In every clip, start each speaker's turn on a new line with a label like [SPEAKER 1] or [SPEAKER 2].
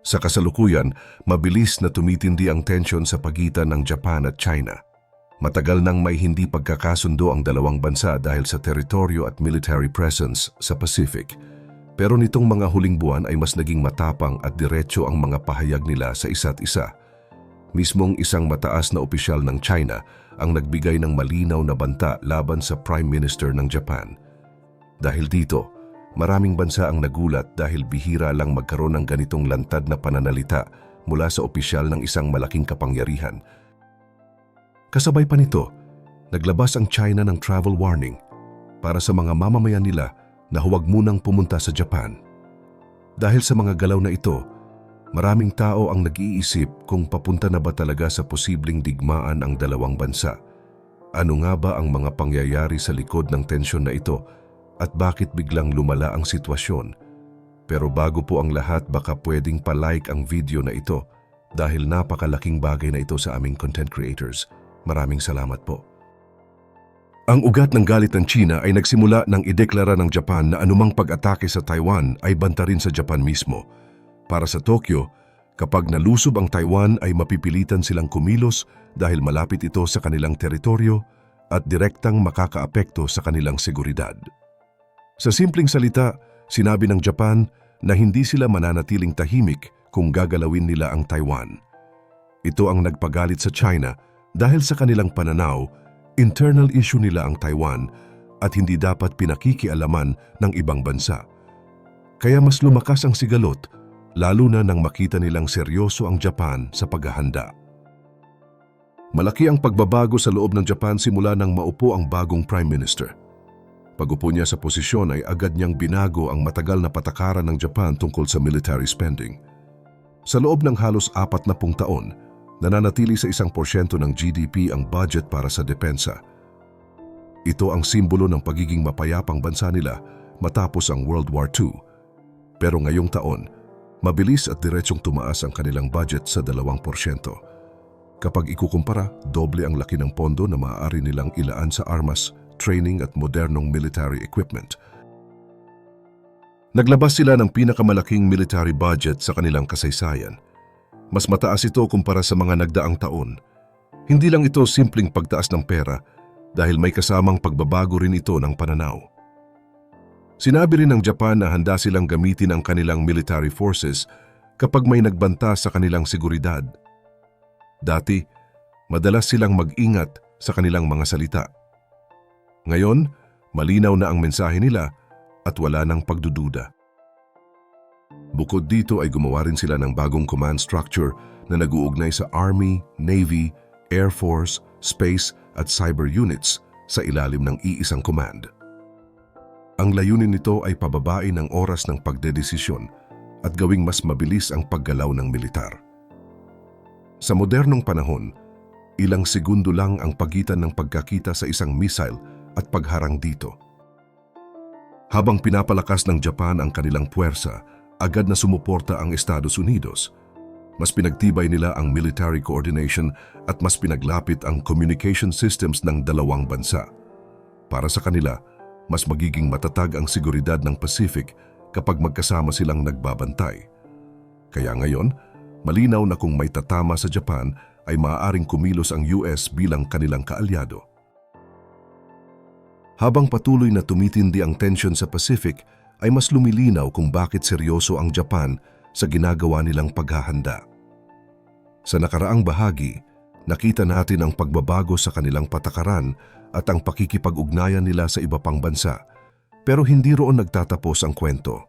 [SPEAKER 1] Sa kasalukuyan, mabilis na tumitindi ang tensyon sa pagitan ng Japan at China. Matagal nang may hindi pagkakasundo ang dalawang bansa dahil sa teritoryo at military presence sa Pacific. Pero nitong mga huling buwan ay mas naging matapang at diretso ang mga pahayag nila sa isa't isa. Mismong isang mataas na opisyal ng China ang nagbigay ng malinaw na banta laban sa Prime Minister ng Japan. Dahil dito, maraming bansa ang nagulat dahil bihira lang magkaroon ng ganitong lantad na pananalita mula sa opisyal ng isang malaking kapangyarihan. Kasabay pa nito, naglabas ang China ng travel warning para sa mga mamamayan nila na huwag munang pumunta sa Japan. Dahil sa mga galaw na ito, maraming tao ang nag-iisip kung papunta na ba talaga sa posibleng digmaan ang dalawang bansa. Ano nga ba ang mga pangyayari sa likod ng tensyon na ito at bakit biglang lumala ang sitwasyon? Pero bago po ang lahat baka pwedeng palike ang video na ito dahil napakalaking bagay na ito sa aming content creators. Maraming salamat po. Ang ugat ng galit ng China ay nagsimula nang ideklara ng Japan na anumang pag-atake sa Taiwan ay banta rin sa Japan mismo. Para sa Tokyo, kapag nalusob ang Taiwan ay mapipilitan silang kumilos dahil malapit ito sa kanilang teritoryo at direktang makakaapekto sa kanilang seguridad. Sa simpleng salita, sinabi ng Japan na hindi sila mananatiling tahimik kung gagalawin nila ang Taiwan. Ito ang nagpagalit sa China dahil sa kanilang pananaw, internal issue nila ang Taiwan at hindi dapat pinakikialaman ng ibang bansa. Kaya mas lumakas ang sigalot, lalo na nang makita nilang seryoso ang Japan sa paghahanda. Malaki ang pagbabago sa loob ng Japan simula nang maupo ang bagong Prime Minister. Pagupo niya sa posisyon ay agad niyang binago ang matagal na patakaran ng Japan tungkol sa military spending. Sa loob ng halos apat na pung taon, nananatili sa isang porsyento ng GDP ang budget para sa depensa. Ito ang simbolo ng pagiging mapayapang bansa nila matapos ang World War II. Pero ngayong taon, mabilis at diretsong tumaas ang kanilang budget sa 2%. Kapag ikukumpara, doble ang laki ng pondo na maaari nilang ilaan sa armas, training at modernong military equipment. Naglabas sila ng pinakamalaking military budget sa kanilang kasaysayan – mas mataas ito kumpara sa mga nagdaang taon. Hindi lang ito simpleng pagtaas ng pera dahil may kasamang pagbabago rin ito ng pananaw. Sinabi rin ng Japan na handa silang gamitin ang kanilang military forces kapag may nagbanta sa kanilang seguridad. Dati, madalas silang mag-ingat sa kanilang mga salita. Ngayon, malinaw na ang mensahe nila at wala ng pagdududa. Bukod dito ay gumawa rin sila ng bagong command structure na nag-uugnay sa Army, Navy, Air Force, Space at Cyber units sa ilalim ng iisang command. Ang layunin nito ay pababain ang oras ng pagdedesisyon at gawing mas mabilis ang paggalaw ng militar. Sa modernong panahon, ilang segundo lang ang pagitan ng pagkakita sa isang missile at pagharang dito. Habang pinapalakas ng Japan ang kanilang puwersa, agad na sumuporta ang Estados Unidos. Mas pinagtibay nila ang military coordination at mas pinaglapit ang communication systems ng dalawang bansa. Para sa kanila, mas magiging matatag ang seguridad ng Pacific kapag magkasama silang nagbabantay. Kaya ngayon, malinaw na kung may tatama sa Japan ay maaaring kumilos ang US bilang kanilang kaalyado. Habang patuloy na tumitindi ang tension sa Pacific, ay mas lumilinaw kung bakit seryoso ang Japan sa ginagawa nilang paghahanda. Sa nakaraang bahagi, nakita natin ang pagbabago sa kanilang patakaran at ang pakikipag-ugnayan nila sa iba pang bansa. Pero hindi roon nagtatapos ang kwento.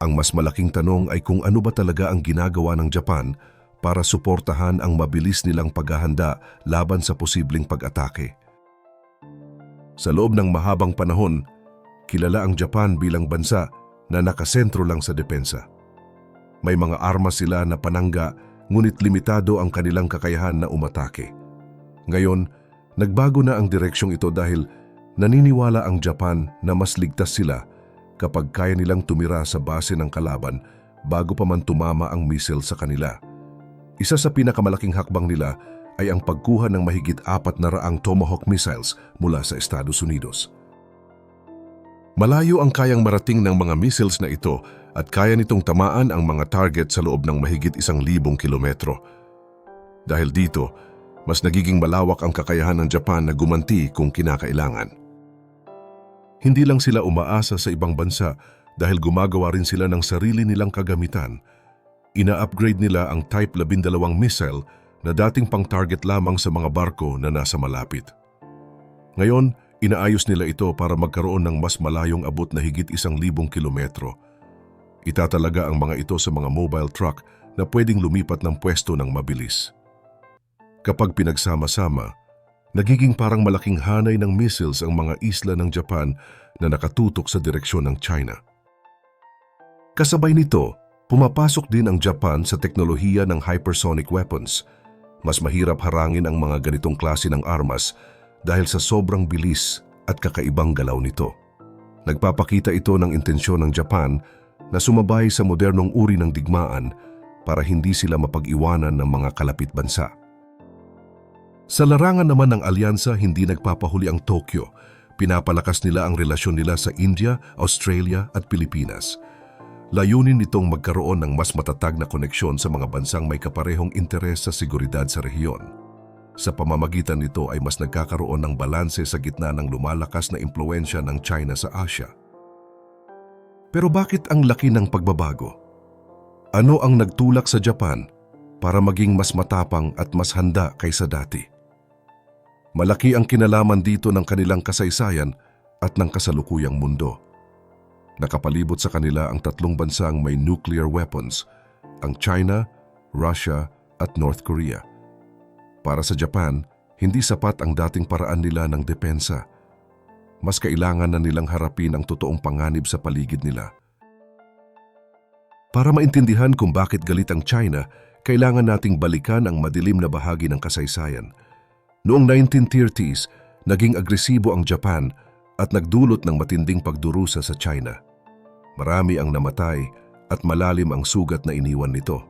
[SPEAKER 1] Ang mas malaking tanong ay kung ano ba talaga ang ginagawa ng Japan para suportahan ang mabilis nilang paghahanda laban sa posibleng pag-atake. Sa loob ng mahabang panahon, kilala ang Japan bilang bansa na nakasentro lang sa depensa. May mga armas sila na panangga ngunit limitado ang kanilang kakayahan na umatake. Ngayon, nagbago na ang direksyong ito dahil naniniwala ang Japan na mas ligtas sila kapag kaya nilang tumira sa base ng kalaban bago pa man tumama ang missile sa kanila. Isa sa pinakamalaking hakbang nila ay ang pagkuha ng mahigit apat na raang Tomahawk missiles mula sa Estados Unidos. Malayo ang kayang marating ng mga missiles na ito at kaya nitong tamaan ang mga target sa loob ng mahigit isang libong kilometro. Dahil dito, mas nagiging malawak ang kakayahan ng Japan na gumanti kung kinakailangan. Hindi lang sila umaasa sa ibang bansa dahil gumagawa rin sila ng sarili nilang kagamitan. Ina-upgrade nila ang Type 12 missile na dating pang-target lamang sa mga barko na nasa malapit. Ngayon, inaayos nila ito para magkaroon ng mas malayong abot na higit isang libong kilometro. Itatalaga ang mga ito sa mga mobile truck na pwedeng lumipat ng pwesto ng mabilis. Kapag pinagsama-sama, nagiging parang malaking hanay ng missiles ang mga isla ng Japan na nakatutok sa direksyon ng China. Kasabay nito, pumapasok din ang Japan sa teknolohiya ng hypersonic weapons. Mas mahirap harangin ang mga ganitong klase ng armas dahil sa sobrang bilis at kakaibang galaw nito. Nagpapakita ito ng intensyon ng Japan na sumabay sa modernong uri ng digmaan para hindi sila mapag-iwanan ng mga kalapit bansa. Sa larangan naman ng alyansa, hindi nagpapahuli ang Tokyo. Pinapalakas nila ang relasyon nila sa India, Australia at Pilipinas. Layunin nitong magkaroon ng mas matatag na koneksyon sa mga bansang may kaparehong interes sa seguridad sa rehiyon. Sa pamamagitan nito ay mas nagkakaroon ng balanse sa gitna ng lumalakas na impluensya ng China sa Asia. Pero bakit ang laki ng pagbabago? Ano ang nagtulak sa Japan para maging mas matapang at mas handa kaysa dati? Malaki ang kinalaman dito ng kanilang kasaysayan at ng kasalukuyang mundo. Nakapalibot sa kanila ang tatlong bansang may nuclear weapons, ang China, Russia at North Korea. Para sa Japan, hindi sapat ang dating paraan nila ng depensa. Mas kailangan na nilang harapin ang totoong panganib sa paligid nila. Para maintindihan kung bakit galit ang China, kailangan nating balikan ang madilim na bahagi ng kasaysayan. Noong 1930s, naging agresibo ang Japan at nagdulot ng matinding pagdurusa sa China. Marami ang namatay at malalim ang sugat na iniwan nito.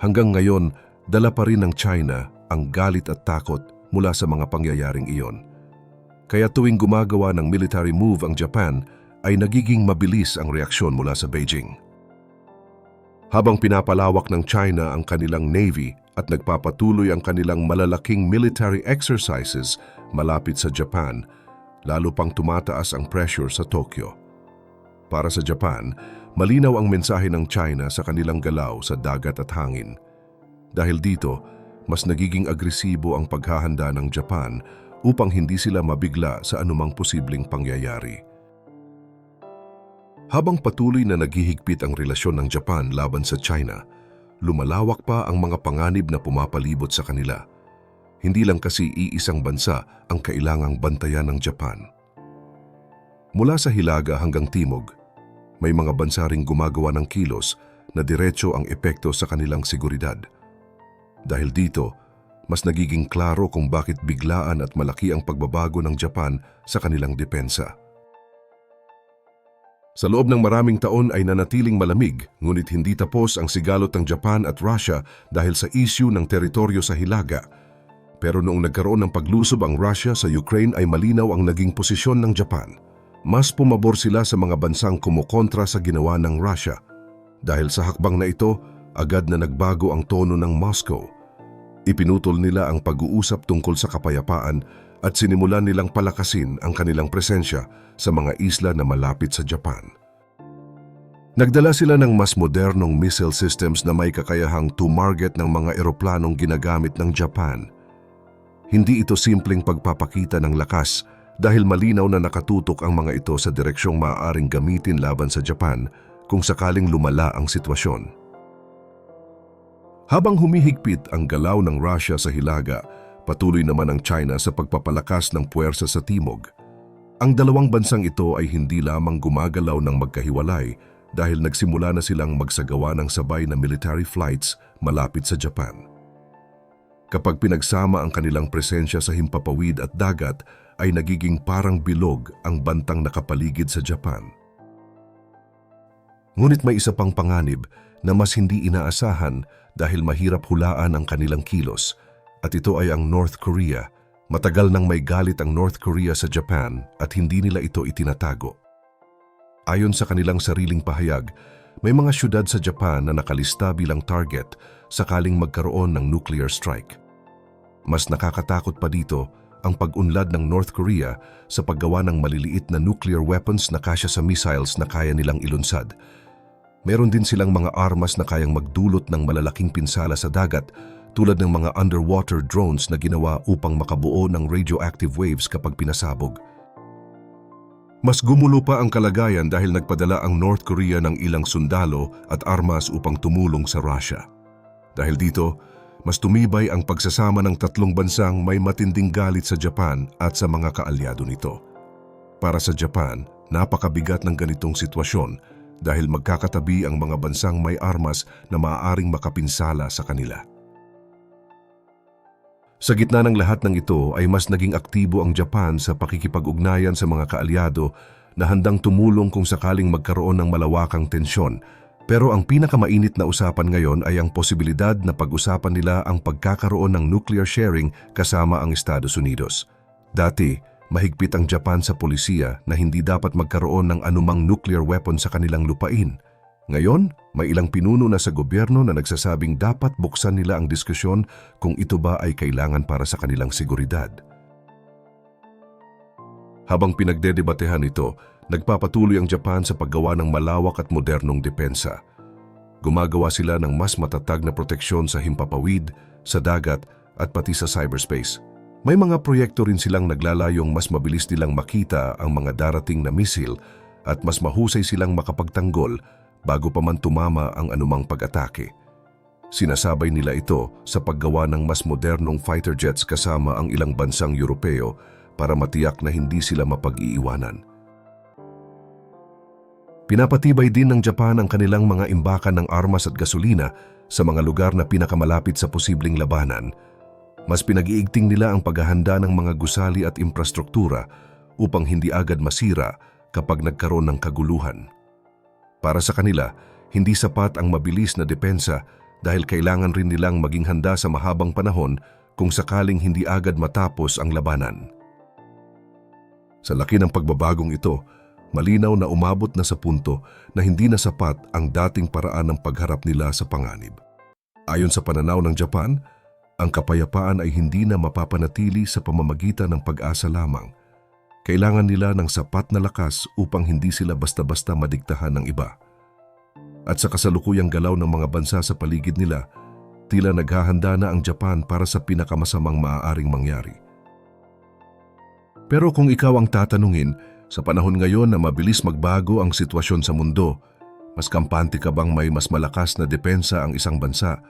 [SPEAKER 1] Hanggang ngayon, dala pa rin ng China ang galit at takot mula sa mga pangyayaring iyon. Kaya tuwing gumagawa ng military move ang Japan, ay nagiging mabilis ang reaksyon mula sa Beijing. Habang pinapalawak ng China ang kanilang navy at nagpapatuloy ang kanilang malalaking military exercises malapit sa Japan, lalo pang tumataas ang pressure sa Tokyo. Para sa Japan, malinaw ang mensahe ng China sa kanilang galaw sa dagat at hangin. Dahil dito, mas nagiging agresibo ang paghahanda ng Japan upang hindi sila mabigla sa anumang posibleng pangyayari. Habang patuloy na naghihigpit ang relasyon ng Japan laban sa China, lumalawak pa ang mga panganib na pumapalibot sa kanila. Hindi lang kasi iisang bansa ang kailangang bantayan ng Japan. Mula sa hilaga hanggang timog, may mga bansa ring gumagawa ng kilos na diretso ang epekto sa kanilang seguridad. Dahil dito, mas nagiging klaro kung bakit biglaan at malaki ang pagbabago ng Japan sa kanilang depensa. Sa loob ng maraming taon ay nanatiling malamig, ngunit hindi tapos ang sigalot ng Japan at Russia dahil sa issue ng teritoryo sa Hilaga. Pero noong nagkaroon ng paglusob ang Russia sa Ukraine ay malinaw ang naging posisyon ng Japan. Mas pumabor sila sa mga bansang kumukontra sa ginawa ng Russia. Dahil sa hakbang na ito, agad na nagbago ang tono ng Moscow. Ipinutol nila ang pag-uusap tungkol sa kapayapaan at sinimulan nilang palakasin ang kanilang presensya sa mga isla na malapit sa Japan. Nagdala sila ng mas modernong missile systems na may kakayahang tumarget ng mga eroplanong ginagamit ng Japan. Hindi ito simpleng pagpapakita ng lakas dahil malinaw na nakatutok ang mga ito sa direksyong maaaring gamitin laban sa Japan kung sakaling lumala ang sitwasyon. Habang humihigpit ang galaw ng Russia sa Hilaga, Patuloy naman ang China sa pagpapalakas ng puwersa sa timog. Ang dalawang bansang ito ay hindi lamang gumagalaw ng magkahiwalay dahil nagsimula na silang magsagawa ng sabay na military flights malapit sa Japan. Kapag pinagsama ang kanilang presensya sa himpapawid at dagat, ay nagiging parang bilog ang bantang nakapaligid sa Japan. Ngunit may isa pang panganib na mas hindi inaasahan dahil mahirap hulaan ang kanilang kilos – at ito ay ang North Korea. Matagal nang may galit ang North Korea sa Japan at hindi nila ito itinatago. Ayon sa kanilang sariling pahayag, may mga syudad sa Japan na nakalista bilang target sakaling magkaroon ng nuclear strike. Mas nakakatakot pa dito ang pag-unlad ng North Korea sa paggawa ng maliliit na nuclear weapons na kasya sa missiles na kaya nilang ilunsad. Meron din silang mga armas na kayang magdulot ng malalaking pinsala sa dagat tulad ng mga underwater drones na ginawa upang makabuo ng radioactive waves kapag pinasabog. Mas gumulo pa ang kalagayan dahil nagpadala ang North Korea ng ilang sundalo at armas upang tumulong sa Russia. Dahil dito, mas tumibay ang pagsasama ng tatlong bansang may matinding galit sa Japan at sa mga kaalyado nito. Para sa Japan, napakabigat ng ganitong sitwasyon dahil magkakatabi ang mga bansang may armas na maaaring makapinsala sa kanila. Sa gitna ng lahat ng ito ay mas naging aktibo ang Japan sa pakikipag-ugnayan sa mga kaalyado na handang tumulong kung sakaling magkaroon ng malawakang tensyon. Pero ang pinakamainit na usapan ngayon ay ang posibilidad na pag-usapan nila ang pagkakaroon ng nuclear sharing kasama ang Estados Unidos. Dati, mahigpit ang Japan sa polisiya na hindi dapat magkaroon ng anumang nuclear weapon sa kanilang lupain. Ngayon, may ilang pinuno na sa gobyerno na nagsasabing dapat buksan nila ang diskusyon kung ito ba ay kailangan para sa kanilang seguridad. Habang pinagdedebatehan ito, nagpapatuloy ang Japan sa paggawa ng malawak at modernong depensa. Gumagawa sila ng mas matatag na proteksyon sa himpapawid, sa dagat at pati sa cyberspace. May mga proyekto rin silang naglalayong mas mabilis nilang makita ang mga darating na misil at mas mahusay silang makapagtanggol bago pa man tumama ang anumang pag-atake. Sinasabay nila ito sa paggawa ng mas modernong fighter jets kasama ang ilang bansang Europeo para matiyak na hindi sila mapag-iiwanan. Pinapatibay din ng Japan ang kanilang mga imbakan ng armas at gasolina sa mga lugar na pinakamalapit sa posibleng labanan. Mas pinag-iigting nila ang paghahanda ng mga gusali at infrastruktura upang hindi agad masira kapag nagkaroon ng kaguluhan. Para sa kanila, hindi sapat ang mabilis na depensa dahil kailangan rin nilang maging handa sa mahabang panahon kung sakaling hindi agad matapos ang labanan. Sa laki ng pagbabagong ito, malinaw na umabot na sa punto na hindi na sapat ang dating paraan ng pagharap nila sa panganib. Ayon sa pananaw ng Japan, ang kapayapaan ay hindi na mapapanatili sa pamamagitan ng pag-asa lamang. Kailangan nila ng sapat na lakas upang hindi sila basta-basta madiktahan ng iba. At sa kasalukuyang galaw ng mga bansa sa paligid nila, tila naghahanda na ang Japan para sa pinakamasamang maaaring mangyari. Pero kung ikaw ang tatanungin, sa panahon ngayon na mabilis magbago ang sitwasyon sa mundo, mas kampante ka bang may mas malakas na depensa ang isang bansa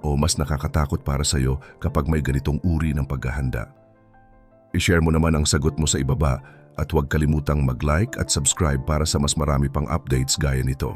[SPEAKER 1] o mas nakakatakot para sa iyo kapag may ganitong uri ng paghahanda? I-share mo naman ang sagot mo sa ibaba at huwag kalimutang mag-like at subscribe para sa mas marami pang updates gaya nito.